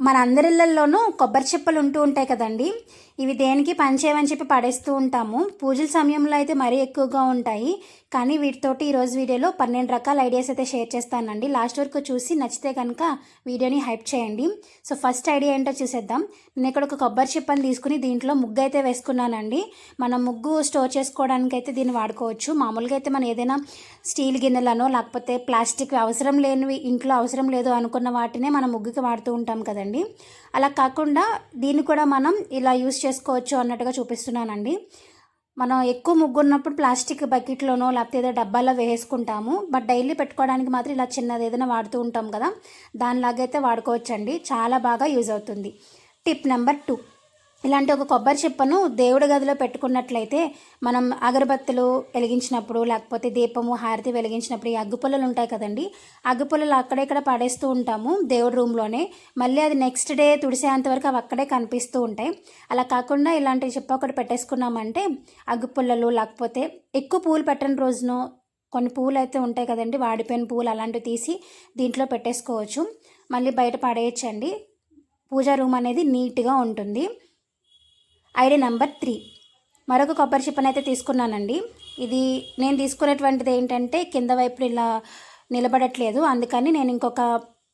మన అందరిళ్ళల్లోనూ కొబ్బరి చిప్పలు ఉంటూ ఉంటాయి కదండి. ఇవి దేనికి పనిచేయమని చెప్పి పడేస్తూ ఉంటాము. పూజల సమయంలో అయితే మరీ ఎక్కువగా ఉంటాయి. కానీ వీటితోటి ఈరోజు వీడియోలో పన్నెండు రకాల ఐడియాస్ అయితే షేర్ చేస్తానండి. లాస్ట్ వరకు చూసి నచ్చితే కనుక వీడియోని హైప్ చేయండి. సో ఫస్ట్ ఐడియా ఏంటో చూసేద్దాం. నేను ఇక్కడ ఒక కొబ్బరి చిప్పని తీసుకుని దీంట్లో ముగ్గు అయితే వేసుకున్నానండి. మనం ముగ్గు స్టోర్ చేసుకోవడానికి అయితే దీన్ని వాడుకోవచ్చు. మామూలుగా అయితే మనం ఏదైనా స్టీల్ గిన్నెలను లేకపోతే ప్లాస్టిక్ అవసరం లేనివి ఇంట్లో అవసరం లేదు అనుకున్న వాటినే మనం ముగ్గుకి వాడుతూ ఉంటాం కదా కదండి? అలా కాకుండా దీన్ని కూడా మనం ఇలా యూస్ చేసుకోవచ్చు అన్నట్టుగా చూపిస్తున్నానండి. మనం ఎక్కువ ముగ్గున్నప్పుడు ప్లాస్టిక్ బకెట్లోనో లేకపోతే ఏదో డబ్బాలో వేసుకుంటాము. బట్ డైలీ పెట్టుకోవడానికి మాత్రం ఇలా చిన్నది ఏదైనా వాడుతూ ఉంటాం కదా. దానిలాగైతే వాడుకోవచ్చండి. చాలా బాగా యూజ్ అవుతుంది. Tip number two. ఇలాంటి ఒక కొబ్బరి చిప్పను దేవుడి గదిలో పెట్టుకున్నట్లయితే మనం అగరబత్తులు వెలిగించినప్పుడు లేకపోతే దీపము హారతి వెలిగించినప్పుడు ఈ అగ్గిపుల్లలు ఉంటాయి కదండి. అగ్గిపుల్లలు అక్కడెక్కడ పడేస్తూ ఉంటాము దేవుడి రూమ్లోనే. మళ్ళీ అది నెక్స్ట్ డే తుడిసేంత వరకు అవి అక్కడే కనిపిస్తూ ఉంటాయి. అలా కాకుండా ఇలాంటి చిప్ప ఒకటి పెట్టేసుకున్నామంటే అగ్గిపుల్లలు లేకపోతే ఎక్కువ పూలు పెట్టని రోజును కొన్ని పూలు అయితే ఉంటాయి కదండి. వాడిపోయిన పూలు అలాంటివి తీసి దీంట్లో పెట్టేసుకోవచ్చు. మళ్ళీ బయట పడేయచ్చండి. పూజా రూమ్ అనేది నీట్గా ఉంటుంది. Idea number three. మరొక కొబ్బరి చిప్పని అయితే తీసుకున్నానండి. ఇది నేను తీసుకునేటువంటిది ఏంటంటే కింద వైపు ఇలా నిలబడట్లేదు. అందుకని నేను ఇంకొక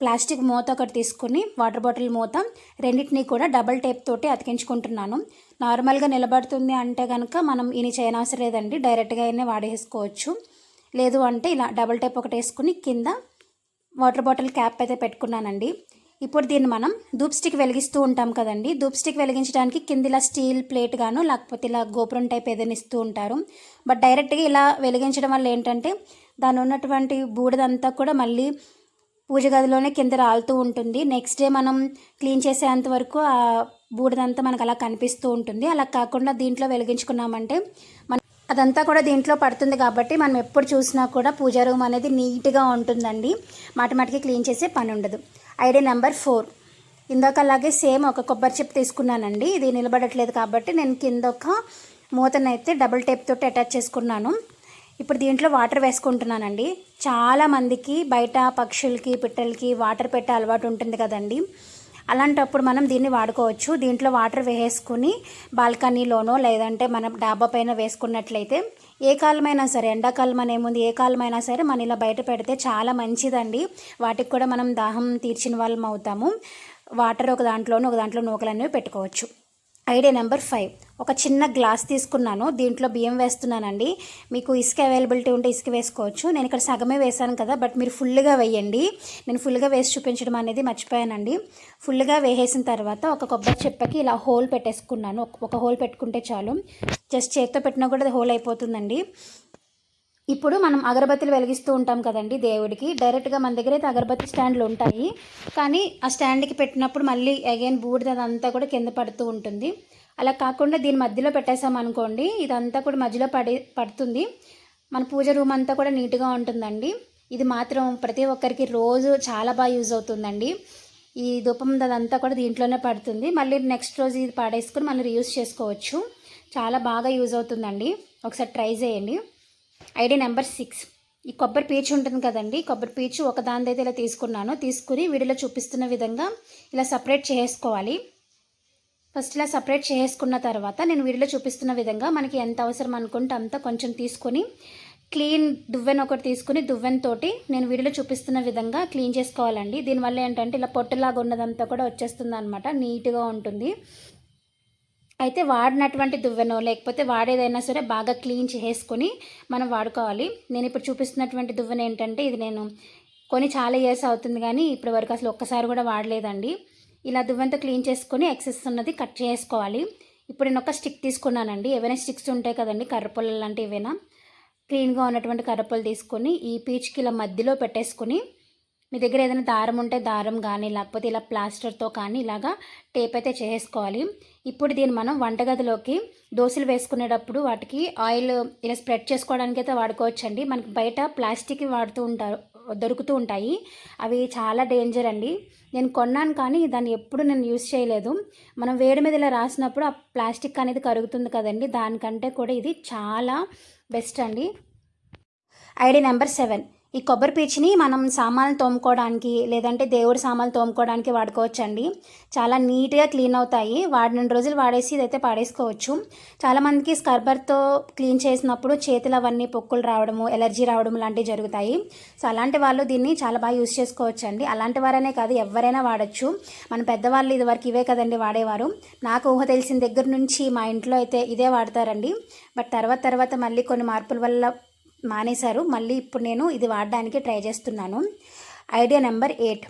ప్లాస్టిక్ మూత ఒకటి తీసుకుని వాటర్ బాటిల్ మూత రెండింటినీ కూడా డబల్ టేప్ తోటి అతికించుకుంటున్నాను. నార్మల్గా నిలబడుతుంది అంటే కనుక మనం ఇని చేయనవసరం లేదండి. డైరెక్ట్గా అయినా వాడేసుకోవచ్చు. లేదు అంటే ఇలా డబల్ టేప్ ఒకటి వేసుకుని కింద వాటర్ బాటిల్ క్యాప్ అయితే పెట్టుకున్నానండి. ఇప్పుడు దీన్ని మనం ధూప్ స్టిక్ వెలిగిస్తూ ఉంటాం కదండి. ధూప్ స్టిక్ వెలిగించడానికి కింద ఇలా స్టీల్ ప్లేట్ గాను లేకపోతే ఇలా గోపురం టైప్ ఏదైనా ఇస్తూ ఉంటారు. బట్ డైరెక్ట్గా ఇలా వెలిగించడం వల్ల ఏంటంటే దాని ఉన్నటువంటి బూడిదంతా కూడా మళ్ళీ పూజ గదిలోనే కింద రాలుతూ ఉంటుంది. నెక్స్ట్ డే మనం క్లీన్ చేసేంత వరకు ఆ బూడిదంతా మనకు అలా కనిపిస్తూ ఉంటుంది. అలా కాకుండా దీంట్లో వెలిగించుకున్నామంటే మన అదంతా కూడా దీంట్లో పడుతుంది కాబట్టి మనం ఎప్పుడు చూసినా కూడా పూజా రూమ్ అనేది నీట్గా ఉంటుందండి. మాటిమాటికి క్లీన్ చేసే పని ఉండదు. Idea number four. ఇందాక అలాగే సేమ్ ఒక కొబ్బరి చెప్పు తీసుకున్నానండి. ఇది నిలబడట్లేదు కాబట్టి నేను కింద ఒక మూతనైతే డబుల్ టేప్ తోటి అటాచ్ చేసుకున్నాను. ఇప్పుడు దీంట్లో వాటర్ వేసుకుంటున్నానండి. చాలా మందికి బయట పక్షులకి పిట్టలకి వాటర్ పెట్టే అలవాటు ఉంటుంది కదండి. అలాంటప్పుడు మనం దీన్ని వాడుకోవచ్చు. దీంట్లో వాటర్ వేసుకుని బాల్కనీలోనో లేదంటే మనం డాబా పైన వేసుకున్నట్లయితే ఏ కాలమైనా సరే ఎండాకాలం అనేముంది ఏ కాలమైనా సరే మనం ఇలా బయట పెడితే చాలా మంచిదండి. వాటికి కూడా మనం దాహం తీర్చిన వాళ్ళం అవుతాము. వాటర్ ఒక దాంట్లోనూ ఒక దాంట్లో నూకలు అనేవి పెట్టుకోవచ్చు. Idea number five. ఒక చిన్న గ్లాస్ తీసుకున్నాను. దీంట్లో బియ్యం వేస్తున్నానండి. మీకు ఇసుక అవైలబిలిటీ ఉంటే ఇసుక వేసుకోవచ్చు. నేను ఇక్కడ సగమే వేసాను కదా బట్ మీరు ఫుల్గా వేయండి. నేను ఫుల్గా వేసి చూపించడం అనేది మర్చిపోయానండి. ఫుల్గా వేసేసిన తర్వాత ఒక కొబ్బరి చెప్పకి ఇలా హోల్ పెట్టేసుకున్నాను. ఒక హోల్ పెట్టుకుంటే చాలు. జస్ట్ చేత్తో పెట్టినా కూడా అది హోల్ అయిపోతుందండి. ఇప్పుడు మనం అగరబత్తులు వెలిగిస్తూ ఉంటాం కదండి దేవుడికి. డైరెక్ట్గా మన దగ్గర అయితే అగరబత్తి స్టాండ్లు ఉంటాయి. కానీ ఆ స్టాండ్కి పెట్టినప్పుడు మళ్ళీ అగైన్ బూడిద అదంతా కూడా కింద పడుతూ ఉంటుంది. అలా కాకుండా దీని మధ్యలో పెట్టేసామనుకోండి ఇదంతా కూడా మధ్యలో పడి పడుతుంది. మన పూజ రూమ్ అంతా కూడా నీట్గా ఉంటుందండి. ఇది మాత్రం ప్రతి ఒక్కరికి రోజు చాలా బాగా యూజ్ అవుతుందండి. ఈ ధూపం అదంతా కూడా దీంట్లోనే పడుతుంది. మళ్ళీ నెక్స్ట్ రోజు ఇది పాడేసుకుని మళ్ళీ రీయూజ్ చేసుకోవచ్చు. చాలా బాగా యూజ్ అవుతుందండి. ఒకసారి ట్రై చేయండి. Idea number six. ఈ కొబ్బరి పీచు ఉంటుంది కదండి కొబ్బరి పీచు ఒక దానిదైతే అయితే ఇలా తీసుకున్నాను. తీసుకుని వీడియోలో చూపిస్తున్న విధంగా ఇలా సపరేట్ చేసుకోవాలి. ఫస్ట్ ఇలా సపరేట్ చేసుకున్న తర్వాత నేను వీడియోలో చూపిస్తున్న విధంగా మనకి ఎంత అవసరం అనుకుంటే అంత కొంచెం తీసుకొని క్లీన్ దువ్వెన ఒకటి తీసుకుని దువ్వెన తోటి నేను వీడియోలో చూపిస్తున్న విధంగా క్లీన్ చేసుకోవాలండి. దీనివల్ల ఏంటంటే ఇలా పొట్టులాగా ఉన్నదంతా కూడా వచ్చేస్తుంది అనమాట నీట్గా ఉంటుంది. అయితే వాడినటువంటి దువ్వెనో లేకపోతే వాడేదైనా సరే బాగా క్లీన్ చేసుకొని మనం వాడుకోవాలి. నేను ఇప్పుడు చూపిస్తున్నటువంటి దువ్వెన ఏంటంటే ఇది నేను కొని చాలా ఇయర్స్ అవుతుంది కానీ ఇప్పటి వరకు అసలు ఒక్కసారి కూడా వాడలేదండి. ఇలా దువ్వెంతో క్లీన్ చేసుకొని ఎక్సెస్ ఉన్నది కట్ చేసుకోవాలి ఇప్పుడు నేను ఒక స్టిక్ తీసుకున్నానండి. ఏవైనా స్టిక్స్ ఉంటాయి కదండి కర్రపుల్ల లాంటివి ఏవైనా. క్లీన్గా ఉన్నటువంటి కర్రపులు తీసుకొని ఈ పీచ్కి ఇలా మధ్యలో పెట్టేసుకొని మీ దగ్గర ఏదైనా దారం ఉంటే దారం కానీ లేకపోతే ఇలా ప్లాస్టర్తో కానీ ఇలాగా టేప్ అయితే చేసుకోవాలి ఇప్పుడు దీన్ని మనం వంటగదిలోకి దోశలు వేసుకునేటప్పుడు వాటికి ఆయిల్ ఇలా స్ప్రెడ్ చేసుకోవడానికి అయితే వాడుకోవచ్చండి. మనకి బయట ప్లాస్టిక్ వాడుతూ ఉంటారు దొరుకుతూ ఉంటాయి. అవి చాలా డేంజర్ అండి. నేను కొన్నాను కానీ దాన్ని ఎప్పుడు నేను యూస్ చేయలేదు. మనం వేడి మీద ఇలా రాసినప్పుడు ఆ ప్లాస్టిక్ అనేది కరుగుతుంది కదండి. దానికంటే కూడా ఇది చాలా బెస్ట్ అండి. ఐడి నెంబర్ సెవెన్ ఈ కొబ్బరి పీచుని మనం సామాన్లు తోముకోవడానికి లేదంటే దేవుడి సామాన్లు తోముకోవడానికి వాడుకోవచ్చండి. చాలా నీట్గా క్లీన్ అవుతాయి. వాడిన రోజులు వాడేసి ఇదైతే పాడేసుకోవచ్చు. చాలామందికి స్కర్బర్తో క్లీన్ చేసినప్పుడు చేతులు అవన్నీ పొక్కులు రావడము ఎలర్జీ రావడం లాంటివి జరుగుతాయి. సో అలాంటి వాళ్ళు దీన్ని చాలా బాగా యూస్ చేసుకోవచ్చు అండి అలాంటి వారనే కాదు ఎవరైనా వాడచ్చు. మన పెద్దవాళ్ళు ఇదివరకు ఇవే కదండి వాడేవారు. నాకు ఊహ తెలిసిన దగ్గర నుంచి మా ఇంట్లో అయితే ఇదే వాడతారండి. బట్ తర్వాత తర్వాత మళ్ళీ కొన్ని మార్పుల వల్ల మానేశారు. మళ్ళీ ఇప్పుడు నేను ఇది వాడడానికి ట్రై చేస్తున్నాను. Idea number eight.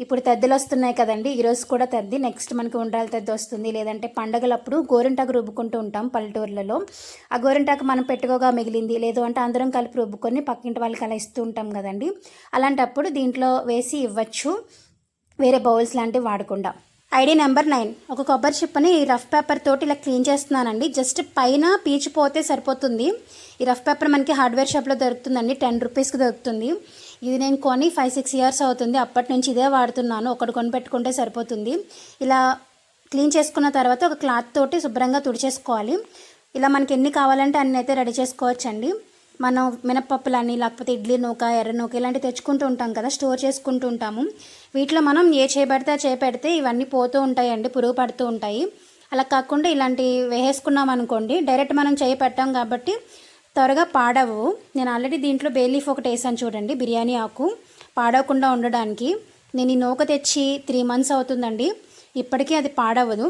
ఇప్పుడు తద్దులు వస్తున్నాయి కదండి ఈరోజు కూడా తద్ది నెక్స్ట్ మనకి ఉండ్రాల తద్ది వస్తుంది. లేదంటే పండగలప్పుడు గోరింటాకు రుబ్బుకుంటూ ఉంటాం పల్లెటూర్లలో. ఆ గోరింటాకు మనం పెట్టుకోగా మిగిలింది లేదు అంటే అందరం కలిపి రుబ్బుకొని పక్కింటి వాళ్ళకి అలా ఇస్తూ ఉంటాం కదండి. అలాంటప్పుడు దీంట్లో వేసి ఇవ్వచ్చు. వేరే బౌల్స్ లాంటివి వాడకుండా. Idea number nine. ఒక కొబ్బరి చిప్పని రఫ్ పేపర్ తోటి ఇలా క్లీన్ చేస్తున్నానండి. జస్ట్ పైన పీచిపోతే సరిపోతుంది. ఈ రఫ్ పేపర్ మనకి హార్డ్వేర్ షాప్లో దొరుకుతుందండి. టెన్ రూపీస్కి దొరుకుతుంది. ఇది నేను కొని ఫైవ్ సిక్స్ ఇయర్స్ అవుతుంది. అప్పటి నుంచి ఇదే వాడుతున్నాను. ఒకటి కొని పెట్టుకుంటే సరిపోతుంది. ఇలా క్లీన్ చేసుకున్న తర్వాత ఒక క్లాత్ తోటి శుభ్రంగా తుడిచేసుకోవాలి. ఇలా మనకి ఎన్ని కావాలంటే అన్ని అయితే రెడీ చేసుకోవచ్చండి. మనం మినపప్పులని లేకపోతే ఇడ్లీ నూక ఎర్ర నూక ఇలాంటివి తెచ్చుకుంటూ ఉంటాం కదా. స్టోర్ చేసుకుంటూ ఉంటాము. వీటిలో మనం ఏ చేపెడితే చేపెడితే ఇవన్నీ పోతూ ఉంటాయండి పురుగు పడుతూ ఉంటాయి. అలా కాకుండా ఇలాంటి వేసేసుకున్నాం అనుకోండి డైరెక్ట్ మనం చేయి పెట్టాం కాబట్టి త్వరగా పాడవు. నేను ఆల్రెడీ దీంట్లో బేలీఫ్ ఒకటి వేసాను చూడండి బిర్యానీ ఆకు. పాడవకుండా ఉండడానికి నేను ఈ నూక తెచ్చి త్రీ మంత్స్ అవుతుందండి ఇప్పటికీ అది పాడవదు.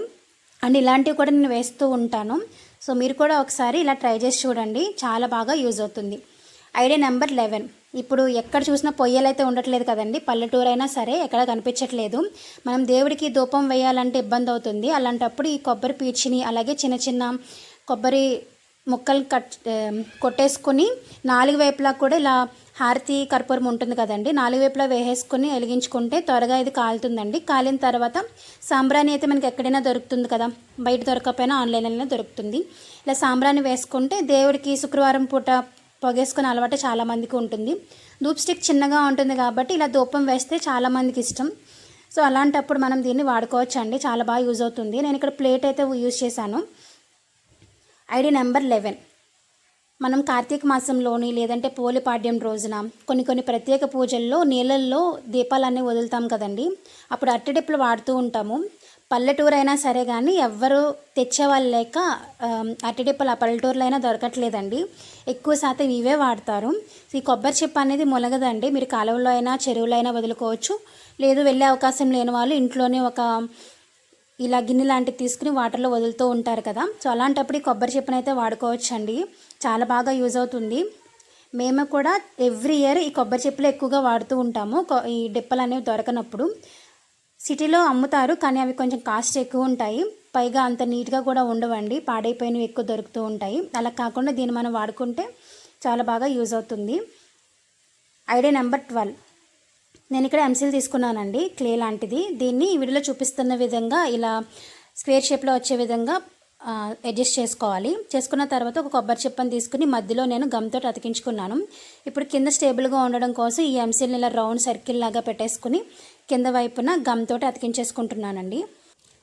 అండ్ ఇలాంటివి కూడా నేను వేస్తూ ఉంటాను. సో మీరు కూడా ఒకసారి ఇలా ట్రై చేసి చూడండి చాలా బాగా యూజ్ అవుతుంది. Idea number eleven. ఇప్పుడు ఎక్కడ చూసినా పొయ్యలు అయితే ఉండట్లేదు కదండి. పల్లెటూరు అయినా సరే ఎక్కడ కనిపించట్లేదు. మనం దేవుడికి ధూపం వేయాలంటే ఇబ్బంది అవుతుంది అలాంటప్పుడు ఈ కొబ్బరి పీచుని అలాగే చిన్న చిన్న కొబ్బరి ముక్కలు కట్ కొట్టేసుకొని నాలుగు వైపులా కూడా ఇలా హారతి కర్పూరం ఉంటుంది కదండి. నాలుగు వైపులా వేసేసుకొని వెలిగించుకుంటే త్వరగా ఇది కాలుతుందండి. కాలిన తర్వాత సాంబ్రాణి అయితే మనకి ఎక్కడైనా దొరుకుతుంది కదా. బయట దొరకకపోయినా ఆన్లైన్లోనే దొరుకుతుంది. ఇలా సాంబ్రాణి వేసుకుంటే దేవుడికి శుక్రవారం పూట పొగేసుకునే అలవాటు చాలామందికి ఉంటుంది. ధూప్ స్టిక్ చిన్నగా ఉంటుంది కాబట్టి ఇలా ధూపం వేస్తే చాలామందికి ఇష్టం. సో అలాంటప్పుడు మనం దీన్ని వాడుకోవచ్చు అండి చాలా బాగా యూజ్ అవుతుంది. నేను ఇక్కడ ప్లేట్ అయితే యూజ్ చేశాను. Idea number eleven. మనం కార్తీక మాసంలోని లేదంటే పోలిపాడ్యం రోజున కొన్ని కొన్ని ప్రత్యేక పూజల్లో నీళ్ళల్లో దీపాలన్నీ వదులుతాం కదండి. అప్పుడు అట్టడిప్పులు వాడుతూ ఉంటాము. పల్లెటూరు అయినా సరే కానీ ఎవ్వరు తెచ్చేవాళ్ళు లేక అట్టడిప్పులు ఆ పల్లెటూరులో అయినా దొరకట్లేదండి. ఎక్కువ శాతం ఇవే వాడతారు. ఈ కొబ్బరి చిప్ప అనేది మొలగదండి మీరు కాలువలో అయినా చెరువులో అయినా వదులుకోవచ్చు. లేదు వెళ్ళే అవకాశం లేని వాళ్ళు ఇంట్లోనే ఒక ఇలా గిన్నె లాంటివి తీసుకుని వాటర్లో వదులుతూ ఉంటారు కదా. సో అలాంటప్పుడు ఈ కొబ్బరి చెప్పును అయితే వాడుకోవచ్చు అండి చాలా బాగా యూజ్ అవుతుంది. మేము కూడా ఎవ్రీ ఇయర్ ఈ కొబ్బరి చెప్పులు ఎక్కువగా వాడుతూ ఉంటాము. ఈ డిప్పలు అనేవి దొరకనప్పుడు. సిటీలో అమ్ముతారు కానీ అవి కొంచెం కాస్ట్ ఎక్కువ ఉంటాయి. పైగా అంత నీట్గా కూడా ఉండవండి. పాడైపోయినవి ఎక్కువ దొరుకుతూ ఉంటాయి. అలా కాకుండా దీన్ని మనం వాడుకుంటే చాలా బాగా యూజ్ అవుతుంది. Idea number twelve. నేను ఇక్కడ ఎంసీల్ తీసుకున్నానండి క్లే లాంటిది. దీన్ని ఈ వీడియోలో చూపిస్తున్న విధంగా ఇలా స్క్వేర్ షేప్లో వచ్చే విధంగా అడ్జస్ట్ చేసుకోవాలి. చేసుకున్న తర్వాత ఒక కొబ్బరి చిప్పని తీసుకుని మధ్యలో నేను గమ్తో అతికించుకున్నాను. ఇప్పుడు కింద స్టేబుల్గా ఉండడం కోసం ఈ ఎంసీల్ని ఇలా రౌండ్ సర్కిల్ లాగా పెట్టేసుకుని కింద వైపున గమ్ తోటి అతికించేసుకుంటున్నానండి.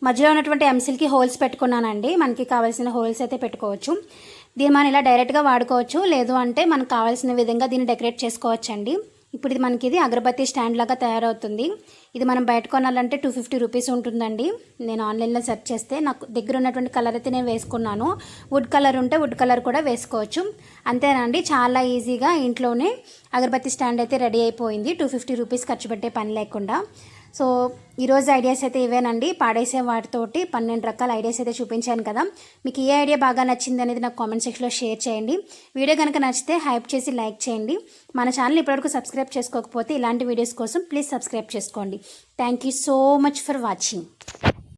మధ్యలో ఉన్నటువంటి ఎంసిల్కి హోల్స్ పెట్టుకున్నానండి. మనకి కావాల్సిన హోల్స్ అయితే పెట్టుకోవచ్చు. దీన్ని మనం ఇలా డైరెక్ట్గా వాడుకోవచ్చు. లేదు అంటే మనకు కావాల్సిన విధంగా దీన్ని డెకరేట్ చేసుకోవచ్చండి. ఇప్పుడు ఇది మనకి ఇది అగరబత్తి స్టాండ్ లాగా తయారవుతుంది. ఇది మనం బయట కొనాలంటే టూ ఫిఫ్టీ రూపీస్ ఉంటుందండి. నేను ఆన్లైన్లో సెర్చ్ చేస్తే నాకు దగ్గర ఉన్నటువంటి కలర్ అయితే నేను వేసుకున్నాను. వుడ్ కలర్ ఉంటే వుడ్ కలర్ కూడా వేసుకోవచ్చు. అంతేనండి చాలా ఈజీగా ఇంట్లోనే అగరబత్తి స్టాండ్ అయితే రెడీ అయిపోయింది. టూ ఫిఫ్టీ రూపీస్ ఖర్చు పెట్టే పని లేకుండా. సో ఈరోజు ఐడియాస్ అయితే ఇవేనండి. పాడేసే వాటితోటి పన్నెండు రకాల ఐడియాస్ అయితే చూపించాను కదా. మీకు ఏ ఐడియా బాగా నచ్చింది అనేది నాకు కామెంట్ సెక్షన్లో షేర్ చేయండి. వీడియో కనుక నచ్చితే హైప్ చేసి లైక్ చేయండి. మన ఛానల్ ఇప్పటివరకు సబ్స్క్రైబ్ చేసుకోకపోతే ఇలాంటి వీడియోస్ కోసం ప్లీజ్ సబ్స్క్రైబ్ చేసుకోండి. Thank you so much for watching.